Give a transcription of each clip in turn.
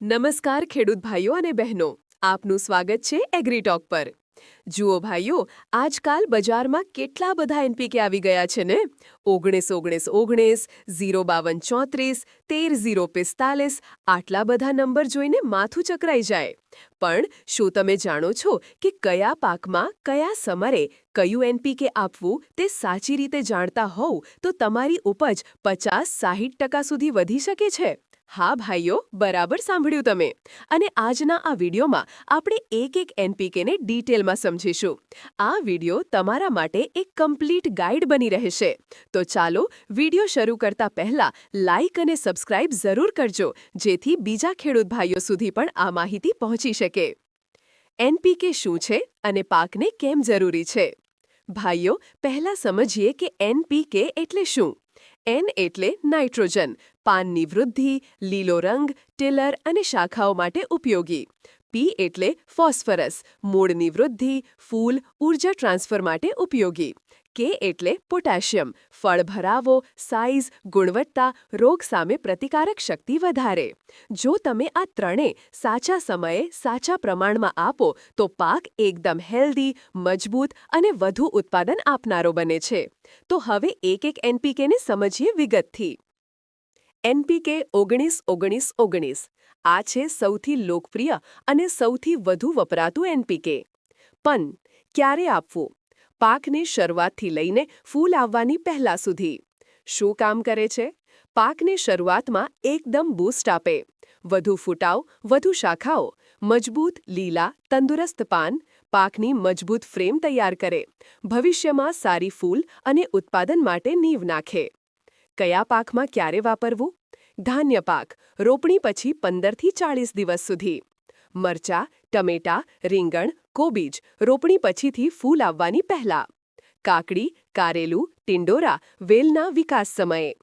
નમસ્કાર ખેડૂત ભાઈઓ અને બહેનો. આપનું સ્વાગત છે એગ્રીટોક પર. જુઓ ભાઈઓ, આજકાલ બજારમાં કેટલા બધા એનપીકે આવી ગયા છે ને? ઓગણીસ ઓગણીસ ઓગણીસ, ઝીરો, બાવન, ચોત્રીસ, તેર, ઝીરો, પિસ્તાલીસ, આટલા બધા નંબર જોઈને માથું ચકરાઈ જાય. પણ શું તમે જાણો છો કે કયા પાકમાં કયા સમરે કયું એનપીકે આપવું તે સાચી રીતે જાણતા હોવ તો તમારી ઉપજ પચાસ, સાહીઠ ટકા સુધી વધી શકે છે? હા ભાઈઓ, બરાબર સાંભળ્યું તમે. અને આજના આ વિડીયોમાં આપણે એક એક એનપીકેને ડિટેલમાં સમજીશું. આ વીડિયો તમારા માટે એક કમ્પ્લીટ ગાઈડ બની રહેશે. તો ચાલો વીડિયો શરૂ કરતા પહેલા લાઈક અને સબસ્ક્રાઇબ જરૂર કરજો, જેથી બીજા ખેડૂત ભાઈઓ સુધી પણ આ માહિતી પહોંચી શકે. એનપીકે શું છે અને પાકને કેમ જરૂરી છે? ભાઈઓ, પહેલા સમજીએ કે એનપીકે એટલે શું? એન એટલે નાઇટ્રોજન. પાનની વૃદ્ધિ, લીલો રંગ, ટિલર અને શાખાઓ માટે ઉપયોગી. પી એટલે ફોસ્ફરસ. મૂળની વૃદ્ધિ, ફૂલ ઊર્જા ટ્રાન્સફર માટે ઉપયોગી. કે એટલે પોટેશિયમ. ફળ ભરાવો સાઇઝ ગુણવત્તા, રોગ સામે પ્રતિકારક શક્તિ વધારે. જો તમે આ ત્રણે સાચા સમયે સાચા પ્રમાણમાં આપો, તો પાક એકદમ હેલ્ધી, મજબૂત અને વધુ ઉત્પાદન આપનારો બને છે. તો હવે એક એક એનપીકેને સમજીએ વિગતથી. એનપીકે ઓગણીસ ઓગણીસ ઓગણીસ. આ છે સૌથી લોકપ્રિય અને સૌથી વધુ વપરાતું એનપીકે પણ ક્યારે આપવું? પાકને શરૂઆતથી લઈને ફૂલ આવવાની પહેલા સુધી. શું કામ કરે છે? પાકને શરૂઆતમાં એકદમ બૂસ્ટ આપે. વધુ ફૂટાવ, વધુ શાખાઓ, મજબૂત લીલા, તંદુરસ્ત પાન, પાકની મજબૂત ફ્રેમ તૈયાર કરે. ભવિષ્યમાં સારી ફૂલ અને ઉત્પાદન માટે નીવ નાખે. કયા પાકમાં ક્યારે વાપરવું? ધાન્ય પાક, રોપણી પછી પંદરથી ચાળીસ દિવસ સુધી. મરચા ટમેટા રીંગણ, કોબીજ રોપણી પછીથી ફૂલ આવવાની પહેલા. કાકડી, કારેલું, ટિંડોરા વેલના વિકાસ સમયે.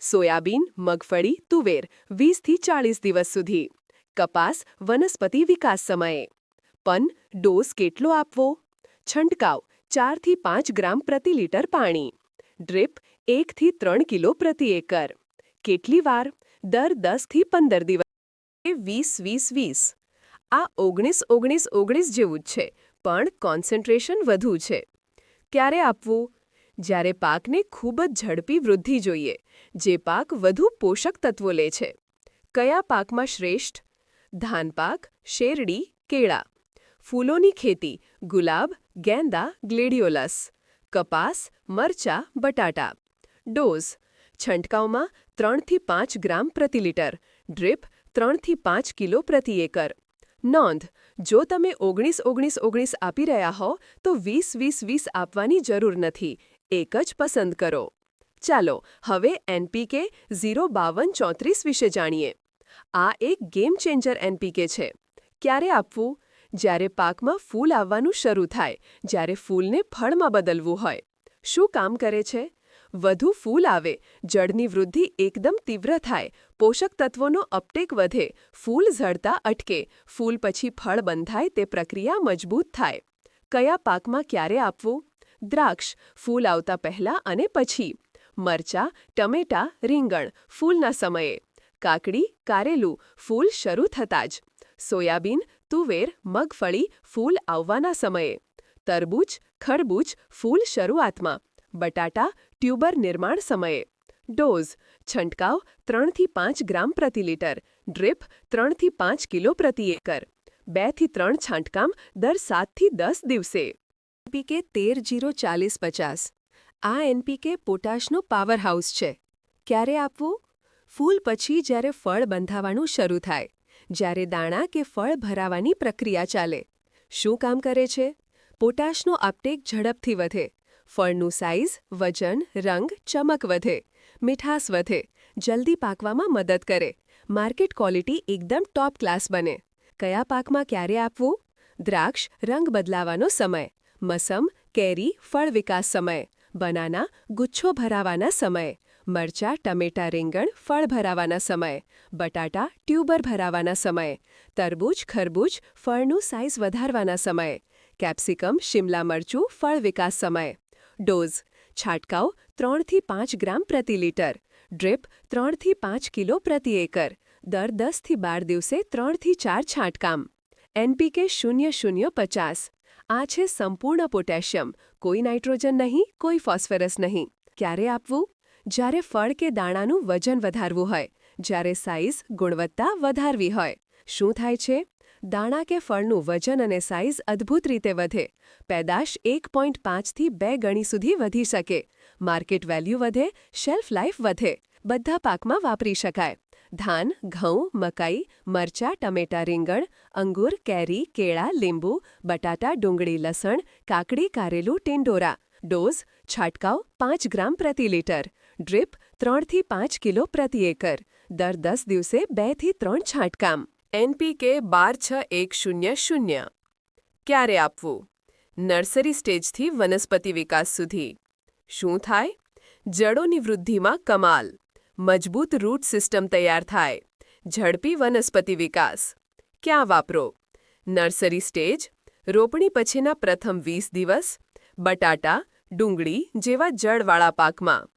સોયાબીન, મગફળી, તુવેર વીસથી ચાળીસ દિવસ સુધી. કપાસ વનસ્પતિ વિકાસ સમયે. પન, ડોઝ કેટલો આપવો? છંટકાવ ચારથી પાંચ ગ્રામ પ્રતિ લીટર પાણી. ડ્રીપ એકથી ત્રણ કિલો પ્રતિ એકર. કેટલી વાર? દર દસથી પંદર દિવસ. વીસ વીસ વીસ. આ ઓગણીસ ઓગણીસ ઓગણીસ જેવું જ છે, પણ કોન્સન્ટ્રેશન વધુ છે. ક્યારે આપવું? જ્યારે પાકને ખૂબ જ ઝડપી વૃદ્ધિ જોઈએ, જે પાક વધુ પોષક તત્વો લે છે. કયા પાકમાં શ્રેષ્ઠ? ધાન પાક, શેરડી, કેળા. ફૂલોની ખેતી, ગુલાબ, ગેંદા, ગ્લેડિયોલસ. કપાસ, મરચા, બટાટા. ડોઝ, છંટકાવમાં ત્રણથી પાંચ ગ્રામ પ્રતિ લીટર. ડ્રીપ ત્રણથી પાંચ કિલો પ્રતિ એકર. નોંધ, જો તમે ઓગણીસ ઓગણીસ ઓગણીસ આપી રહ્યા હો, તો વીસ વીસ વીસ આપવાની જરૂર નથી. એક જ પસંદ કરો. ચાલો, હવે એનપીકે ઝીરો બાવન ચોત્રીસ વિશે જાણીએ. આ એક ગેમ ચેન્જર એનપીકે છે. ક્યારે આપવું? જ્યારે પાકમાં ફૂલ આવવાનું શરૂ થાય, જ્યારે ફૂલને ફળમાં બદલવું હોય. શું કામ કરે છે? વધુ ફૂલ આવે, જળની વૃદ્ધિ એકદમ તીવ્ર થાય, પોષક તત્વોનો અપટેક વધે, ફૂલ ઝડતા અટકે, ફૂલ પછી ફળ બંધાય તે પ્રક્રિયા મજબૂત થાય. કયા પાકમાં ક્યારે આપવું? દ્રાક્ષ, ફૂલ આવતા પહેલા અને પછી. મરચા, ટમેટા, રીંગણ, ફૂલના સમયે. કાકડી, કારેલું, ફૂલ શરૂ થતાં જ. સોયાબીન, તુવેર, મગફળી, ફૂલ આવવાના સમયે. તરબૂચ, ખરબૂચ, ફૂલ શરૂઆતમાં. બટાટા ટ્યુબર નિર્માણ સમયે. ડોઝ, છંટકાવ ત્રણથી પાંચ ગ્રામ પ્રતિ લીટર, ડ્રીપ ત્રણથી પાંચ કિલો પ્રતિ એકર, બેથી ત્રણ છાંટકામ દર સાતથી દસ દિવસે. એનપીકે તેર જીરો ચાલીસ પચાસ. આ એનપીકે પોટાશનો પાવરહાઉસ છે. ક્યારે આપવું? ફૂલ પછી જ્યારે ફળ બંધાવાનું શરૂ થાય, જ્યારે દાણા કે ફળ ભરાવાની પ્રક્રિયા ચાલે. શું કામ કરે છે? પોટાશનો આપટેક ઝડપથી વધે. ફળનું સાઇઝ વજન, રંગ, ચમક વધે, મીઠાશ વધે, જલ્દી પાકવામાં મદદ કરે, માર્કેટ ક્વોલિટી એકદમ ટોપ ક્લાસ બને. કયા પાકમાં ક્યારે આપવું? દ્રાક્ષ, રંગ બદલાવાનો સમય, મસમ, કેરી, ફળ વિકાસ સમય, બનાના, ગુચ્છો ભરાવાના સમય, મરચા, ટમેટા રીંગણ, ફળ ભરાવાના સમય, બટાટા, ટ્યુબર ભરાવાના સમયે, તરબૂચ, ખરબૂચ, ફળનું સાઇઝ વધારવાના સમયે, કેપ્સિકમ, શિમલા મરચું, ફળ વિકાસ સમયે. ડોઝ. છાટકાવ ત્રણથી પાંચ ગ્રામ પ્રતિ લીટર. ડ્રીપ ત્રણથી પાંચ કિલો પ્રતિ એકર. દર દસથી બાર દિવસે ત્રણથી ચાર છાંટકામ. એનપીકે શૂન્ય શૂન્ય પચાસ. આ છે સંપૂર્ણ પોટેશિયમ. કોઈ નાઇટ્રોજન નહીં, કોઈ ફોસ્ફરસ નહીં. ક્યારે આપવું? જ્યારે ફળ કે દાણાનું વજન વધારવું હોય. જ્યારે સાઇઝ, ગુણવત્તા વધારવી હોય. શું થાય છે? દાણા કે ફળનું વજન અને સાઇઝ અદ્ભુત રીતે વધે. પેદાશ એક પોઈન્ટ પાંચથી બે ગણી સુધી વધી શકે. માર્કેટ વેલ્યુ વધે શેલ્ફ લાઇફ વધે. બધા પાકમાં વાપરી શકાય. ધાન, ઘઉં, મકાઈ, મરચાં, ટમેટા રીંગણ, અંગુર, કેરી, કેળા, લીંબુ, બટાટા, ડુંગળી, લસણ, કાકડી, કારેલું, ટિંડોરા. ડોઝ, છાટકાવ પાંચ ગ્રામ પ્રતિ લીટર. ડ્રીપ ત્રણથી પાંચ કિલો પ્રતિ એકર. દર દસ દિવસે બેથી ત્રણ છાંટકામ. એનપીકે બાર છ એક શૂન્ય શૂન્ય. ક્યારે આપવું? નર્સરી સ્ટેજથી વનસ્પતિ વિકાસ સુધી. શું થાય? જડોની વૃદ્ધિમાં કમાલ. મજબૂત રૂટ સિસ્ટમ તૈયાર થાય. ઝડપી વનસ્પતિ વિકાસ. ક્યાં વાપરો? Nursery stage? રોપણી પછીના પ્રથમ વીસ દિવસ? બટાટા, ડુંગળી જેવા જળવાળા પાકમાં.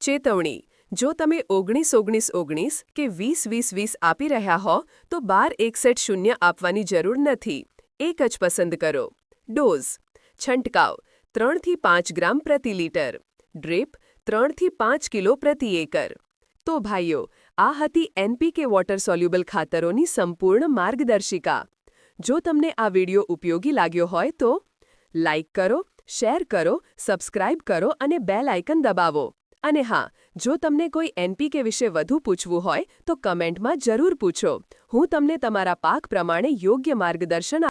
ચેતવણી. જો તમે ઓગણીસ ઓગણીસ ઓગણીસ કે વીસ વીસ વીસ આપી રહ્યા હો, તો બાર એકસઠ શૂન્ય આપવાની જરૂર નથી. એક જ પસંદ કરો. ડોઝ. છંટકાવ. ત્રણથી પાંચ ગ્રામ પ્રતિ લીટર. ડ્રીપ. ત્રણથી પાંચ કિલો પ્રતિ એકર. તો ભાઈઓ, આ હતી એનપીકે વોટર સોલ્યુબલ ખાતરોની સંપૂર્ણ માર્ગદર્શિકા. જો તમને આ વિડિયો ઉપયોગી લાગ્યો હોય તો લાઇક કરો, શેર કરો, સબસ્ક્રાઇબ કરો અને બેલ આઇકન દબાવો. અને હા, જો તમને કોઈ એનપીકે વિશે વધુ પૂછવું હોય, તો કમેન્ટમાં જરૂર પૂછો. હું તમને તમારા પાક પ્રમાણે યોગ્ય માર્ગદર્શન